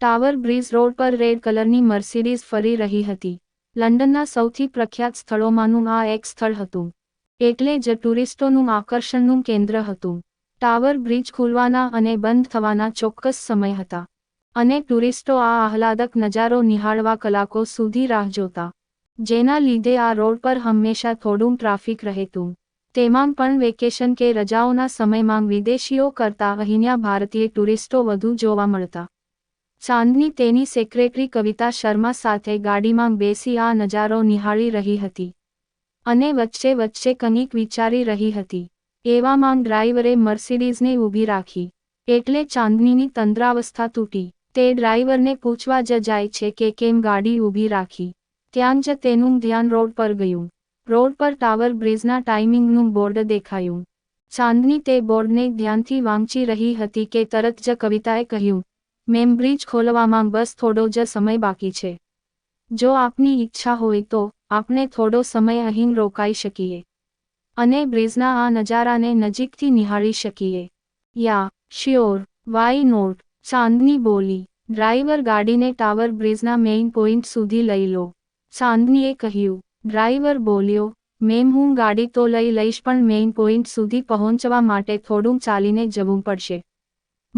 Tower bridge road પર red કલરની Mercedes ફરી રહી હતી. લંડનના સૌથી પ્રખ્યાત સ્થળોમાંનું આ એક સ્થળ હતું. એટલે જ ટુરિસ્ટોનું આકર્ષણનું કેન્દ્ર હતું. ટાવર બ્રિજ ખુલવાના અને બંધ થવાના ચોક્કસ સમય હતા. અને ટુરિસ્ટો આ આહલાદક નજારો નિહાળવા કલાકો સુધી રાહ જોતા. જેના લીધે આ રોડ પર હંમેશા થોડું ટ્રાફિક રહેતું. તેમાં પણ વેકેશન કે રજાઓના સમયમાં વિદેશીઓ કરતાં અહીંયા ભારતીય ટુરિસ્ટો વધુ જોવા મળતા. ચાંદની તેની સેક્રેટરી કવિતા શર્મા સાથે ગાડીમાં બેસી આ નજારો નિહાળી રહી હતી. અને વચ્ચે વચ્ચે કંઈક વિચારી રહી હતી. એવામાં ડ્રાઈવરે મર્સિડીઝને ઊભી રાખી. એટલે ચાંદનીની તંદ્રાવસ્થા તૂટી. તે ડ્રાઈવરને પૂછવા જ જાય છે કે કેમ ગાડી ઊભી રાખી. ત્યાં જ તેનું ધ્યાન રોડ પર ગયું. રોડ પર ટાવર બ્રિજના ટાઈમિંગનું બોર્ડ દેખાયું. ચાંદની તે બોર્ડને ધ્યાનથી વાંચી રહી હતી કે તરત જ કવિતાએ કહ્યું મેમ બ્રિજ ખોલવામાં બસ થોડો જ સમય બાકી છે. જો આપની ઈચ્છા હોય તો આપણે થોડો સમય અહીં રોકાઈ શકીએ. અને બ્રિજના આ નજારાને નજીકથી નિહાળી શકીએ. Yeah, sure, why not, Chandni બોલી. ડ્રાઈવર ગાડીને ટાવર બ્રિજના મેઇન પોઈન્ટ સુધી લઈ લો. ચાંદનીએ કહ્યું. ડ્રાઈવર બોલ્યો, મેમ, હું ગાડી તો લઈ લઈશ, પણ મેઇન પોઈન્ટ સુધી પહોંચવા માટે થોડું ચાલીને જવું પડશે.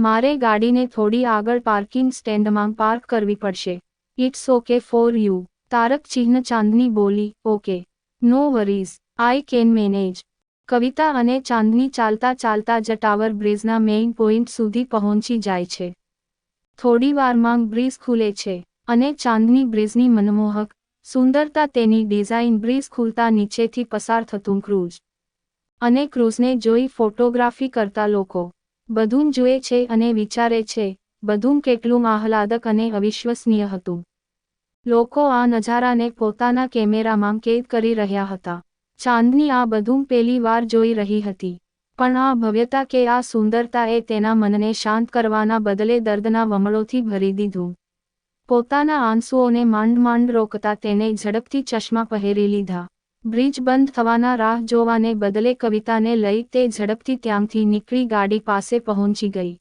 મારે ગાડીને થોડી આગળ પાર્કિંગ સ્ટેન્ડમાં પાર્ક કરવી પડશે. ઇટ્સ ઓકે ફોર યુ તારક ચિહ્ન ચાંદની બોલી okay no worries I can manage Kavita અને ચાંદની ચાલતા ચાલતા જ ટાવર બ્રિજના મેઇન પોઈન્ટ સુધી પહોંચી જાય છે. થોડી વારમાં બ્રિજ ખુલે છે અને ચાંદની બ્રિજની મનમોહક સુંદરતા તેની ડિઝાઇન બ્રિજ ખુલતા નીચેથી પસાર થતું ક્રૂઝ. અને ક્રૂઝને જોઈ ફોટોગ્રાફી કરતા લોકો બધું જુએ છે અને વિચારે છે, બધું કેટલું આહલાદક અને અવિશ્વસનીય હતું. લોકો આ નજારાને પોતાના કેમેરામાં કેદ કરી રહ્યા હતા. ચાંદની આ બધું પહેલી વાર જોઈ રહી હતી. પણ આ ભવ્યતા કે આ સુંદરતાએ તેના મનને શાંત કરવાના બદલે દર્દના વમળોથી ભરી દીધું. પોતાના આંસુઓને માંડ માંડ રોકતા તેને ઝડપથી ચશ્મા પહેરી લીધા. બ્રિજ બંધ થવાના રાહ જોવાને બદલે કવિતાને લઈ તે ઝડપથી ત્યાંથી નીકળી ગાડી પાસે પહોંચી ગઈ.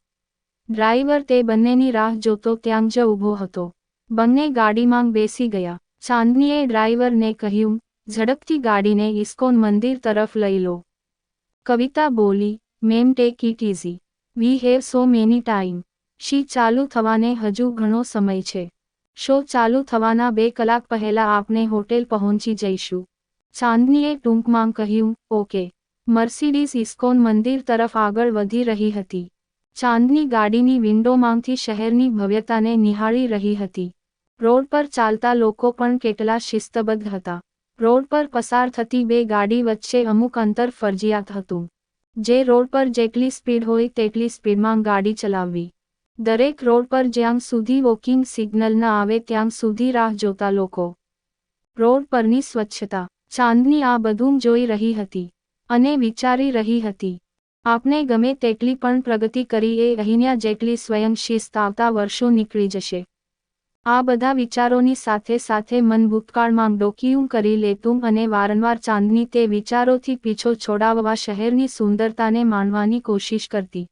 ડ્રાઈવર તે બંનેની રાહ જોતો ત્યાં જ ઊભો હતો. બંને ગાડીમાં બેસી ગયા. ચાંદનીએ ડ્રાઈવરને કહ્યું, ઝડપથી ગાડીને ઇસ્કોન મંદિર તરફ લઈ લો. કવિતા બોલી, ma'am, take it easy we have so many time. શી ચાલુ થવાને હજુ ઘણો સમય છે. શો ચાલુ થવાના બે કલાક પહેલા આપણે હોટેલ પહોંચી જઈશું. ચાંદનીએ ટૂંકમાં કહ્યું, ઓકે. મર્સિડીઝ ઇસ્કોન મંદિર તરફ આગળ વધી રહી હતી. ચાંદની ગાડીની વિન્ડોમાંથી શહેરની ભવ્યતાને નિહાળી રહી હતી. રોડ પર ચાલતા લોકો પણ કેટલા શિસ્તબદ્ધ હતા. રોડ પર પસાર થતી બે ગાડી વચ્ચે અમુક અંતર ફરજિયાત હતું. જે રોડ પર જેટલી સ્પીડ હોય તેટલી સ્પીડમાં ગાડી ચલાવવી. દરેક રોડ પર જ્યાં સુધી વોકિંગ સિગ્નલ ન આવે ત્યાં સુધી રાહ જોતા લોકો. રોડ પરની સ્વચ્છતા. ચાંદની આ બધું જોઈ રહી હતી અને વિચારી રહી હતી. આપને ગમે તેટલી પણ પ્રગતિ કરી એ અહીંયા જેટલી સ્વયં શિસ્ત આવતા વર્ષો નીકળી જશે. આ બધા વિચારોની સાથે સાથે મન ભૂતકાળમાં ડોકિયું કરી લેતું અને વારંવાર ચાંદની તે વિચારોથી પીછો છોડાવવા શહેરની સુંદરતાને માણવાની કોશિશ કરતી.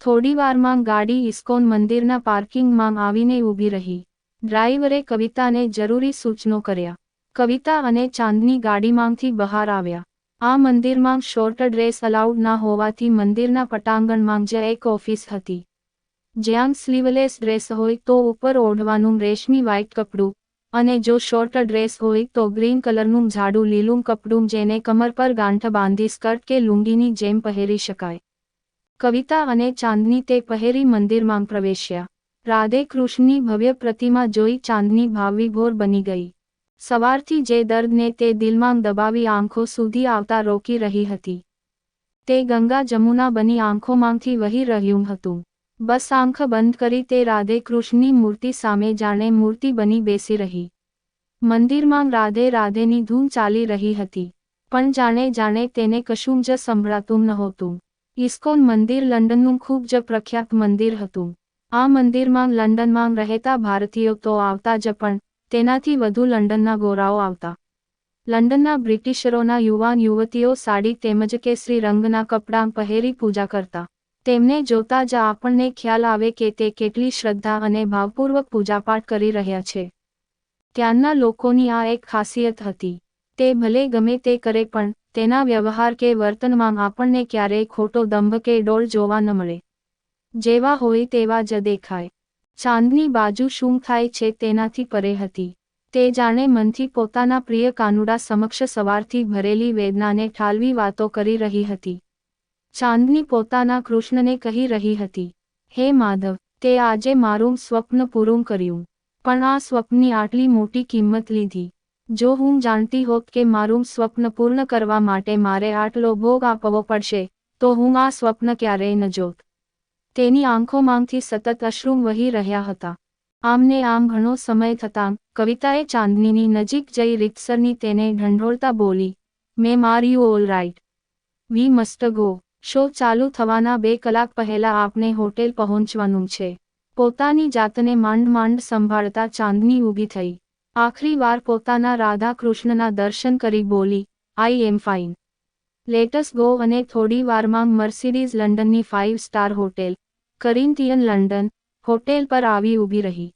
થોડીવારમાં ગાડી ઇસ્કોન મંદિરના પાર્કિંગમાં આવીને ઊભી રહી. ડ્રાઈવરે કવિતાને જરૂરી સૂચનો કર્યા. કવિતા અને ચાંદની ગાડીમાંથી બહાર આવ્યા. આ મંદિરમાં શોર્ટ ડ્રેસ અલાઉડ ના હોવાથી મંદિરના પટાંગણમાં જ એક ઓફિસ હતી. જ્યાં સ્લીવલેસ ડ્રેસ હોય તો ઉપર ઓઢવાનું રેશમી વ્હાઇટ કપડું અને જો શોર્ટ ડ્રેસ હોય તો ગ્રીન કલરનું ઝાડું લીલું કપડું જેને કમર પર ગાંઠ બાંધી સ્કર્ટ કે લુંગીની જેમ પહેરી શકાય. કવિતા અને ચાંદની તે પહેરી મંદિરમાં પ્રવેશ્યા. રાધે કૃષ્ણની ભવ્ય પ્રતિમા જોઈ ચાંદની ભાવવિભોર બની ગઈ. સવારથી જે દર્દને તે દિલમાં દબાવી આંખો સુધી આવતા રોકી રહી હતી. તે ગંગા જમુના બની આંખોમાંથી વહી રહ્યું હતું. બસ આંખ બંધ કરી તે રાધે કૃષ્ણની મૂર્તિ સામે જાણે મૂર્તિ બની બેસી રહી. મંદિરમાં રાધે રાધેની ધૂમ ચાલી રહી હતી. પણ જાણે જાણે તેને કશું જ સંભળાતું નહોતું. ઇસ્કોન મંદિર લંડનનું ખૂબ જ પ્રખ્યાત મંદિર હતું. આ મંદિરમાં લંડનમાં રહેતા ભારતીયો તો આવતા જ પણ તેનાથી વધુ લંડનના ગોરાઓ આવતા. લંડનના બ્રિટિશરોના યુવાન યુવતીઓ સાડી તેમજ કેસરી રંગના કપડાં પહેરી પૂજા કરતા. તેમને જોતા જ આપણને ખ્યાલ આવે કે તે કેટલી શ્રદ્ધા અને ભાવપૂર્વક પૂજાપાઠ કરી રહ્યા છે. ત્યાંના લોકોની આ એક ખાસિયત હતી. તે ભલે ગમે તે કરે પણ, તેના વ્યવહાર કે વર્તનમાં આપણને ક્યારેય ખોટો દંભ કે ડોળ જોવા ન મળે. જેવા હોય તેવા જ દેખાય. ચાંદની બાજુ શું થાય છે તેનાથી પરે હતી. તે જાણે મનથી પોતાના પ્રિય કાનુડા સમક્ષ સવારથી ભરેલી વેદનાને ઠાલવી વાતો કરી રહી હતી. ચાંદની પોતાના કૃષ્ણને કહી રહી હતી, હે માધવ, તે આજે મારું સ્વપ્ન પૂરું કર્યું. પણ આ સ્વપ્નની આટલી મોટી કિંમત લીધી. જો હું જાણતી હોત કે મારું સ્વપ્ન પૂર્ણ કરવા માટે મારે આટલો ભોગ આપવો પડશે, તો હું આ સ્વપ્ન ક્યારેય ન જોત. તેની આંખોમાંથી સતત અશ્રુ વહી રહ્યા હતા. આમને આમ ઘણો સમય થતાં કવિતાએ ચાંદનીની નજીક જઈ રીતસરની તેને ઢંઢોળતા બોલી, મેં માર્યું all right we must go. Show ચાલુ થવાના બે કલાક પહેલા આપને હોટેલ પહોંચવાનું છે. પોતાની જાતને માંડ માંડ સંભાળતા ચાંદની ઊભી થઈ. આખરી વાર પોતાના રાધા કૃષ્ણના દર્શન કરી બોલી, I am fine let's go અને થોડી વારમાં Mercedes લંડનની five star hotel. Corinthian London hotel પર આવી ઊભી રહી.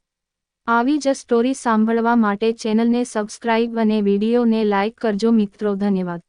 આવી જ સ્ટોરી સાંભળવા માટે ચેનલને સબસ્ક્રાઇબ અને વિડીયોને લાઇક કરજો મિત્રો, ધન્યવાદ.